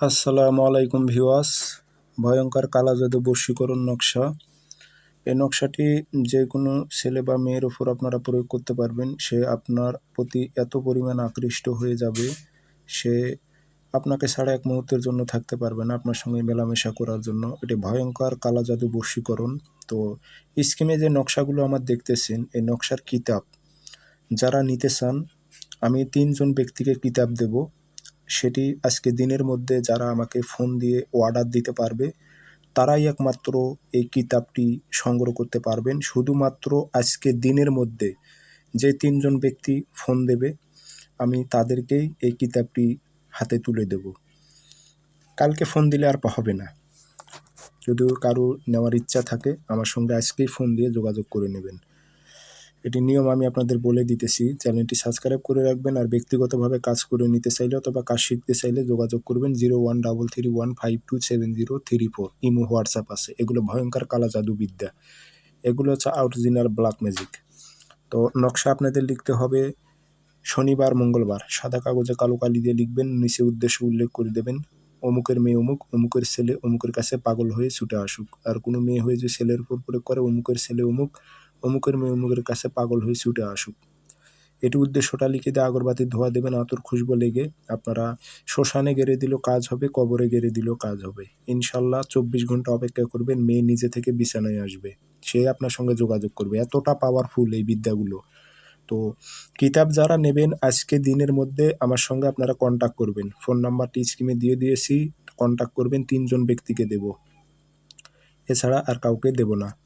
আসসালামু আলাইকুম ভিওয়াস ভয়ঙ্কর কালা জাদু বশীকরণ নকশা। এই নকশাটি যে কোনো ছেলে বা মেয়ের ওপর আপনারা প্রয়োগ করতে পারবেন। সে আপনার প্রতি এত পরিমাণ আকৃষ্ট হয়ে যাবে, সে আপনাকে ছাড়া এক মুহূর্তের জন্য থাকতে পারবে না আপনার সঙ্গে মেলামেশা করার জন্য। এটি ভয়ঙ্কর কালা জাদু বশীকরণ তো স্কিমে যে নকশাগুলো আমার দেখতেছেন, এই নকশার কিতাব। যারা নিতে চান, আমি তিনজন ব্যক্তিকে কিতাব দেব। সেটি আজকে দিনের মধ্যে যারা আমাকে ফোন দিয়ে অর্ডার দিতে পারবে, তারাই একমাত্র এই কিতাবটি সংগ্রহ করতে পারবেন। শুধুমাত্র আজকে দিনের মধ্যে যে তিনজন ব্যক্তি ফোন দেবে, আমি তাদেরকেই এই কিতাবটি হাতে তুলে দেব। কালকে ফোন দিলে আর হবে না। যদি কারও নেওয়ার ইচ্ছা থাকে, আমার সঙ্গে আজকেই ফোন দিয়ে যোগাযোগ করে নেবেন। এটি নিয়ম আমি আপনাদের বলে দিতেছি। চ্যানেলটি সাবস্ক্রাইব করে রাখবেন আর ব্যক্তিগতভাবে কাজ করে নিতে চাইলে অথবা কাজ শিখতে চাইলে যোগাযোগ করবেন zero one double three one five two seven zero three four. Imo, WhatsApp আছে। এগুলো ভয়ঙ্কর কালা জাদুবিদ্যা। এগুলো হচ্ছে অরিজিনাল ব্ল্যাক ম্যাজিক তো নকশা আপনাদের লিখতে হবে শনিবার, মঙ্গলবার। সাদা কাগজে কালো কালি দিয়ে লিখবেন, নিচে উদ্দেশ্য উল্লেখ করে দেবেন, অমুকের মেয়ে অমুক, অমুকের ছেলে অমুকের কাছে পাগল হয়ে ছুটে আসুক। আর কোনো মেয়ে হয়ে যে ছেলের উপর প্রয়োগ করে, অমুকের ছেলে অমুক অমুকের মেয়ে অমুকের কাছে পাগল হয়ে ছুটে আসুক। এটি উদ্দেশ্যটা লিখে দিয়ে আগরবাতি ধোয়া দেবেন, আতর খুশবো লেগে। আপনারা শ্মশানে গেড়ে দিলেও কাজ হবে, কবরে গেড়ে দিলেও কাজ হবে। ইনশাল্লাহ চব্বিশ ঘণ্টা অপেক্ষা করবেন, মেয়ে নিজে থেকে বিছানায় আসবে। সে আপনার সঙ্গে যোগাযোগ করবে। এতটা পাওয়ারফুল এই বিদ্যাগুলো। তো কিতাব যারা নেবেন, আজকে দিনের মধ্যে আমার সঙ্গে আপনারা কন্ট্যাক্ট করবেন। ফোন নাম্বারটি স্ক্রিনে দিয়ে দিয়েছি কন্ট্যাক্ট করবেন, তিনজন ব্যক্তিকে দেব। এছাড়া আর কাউকে দেব না।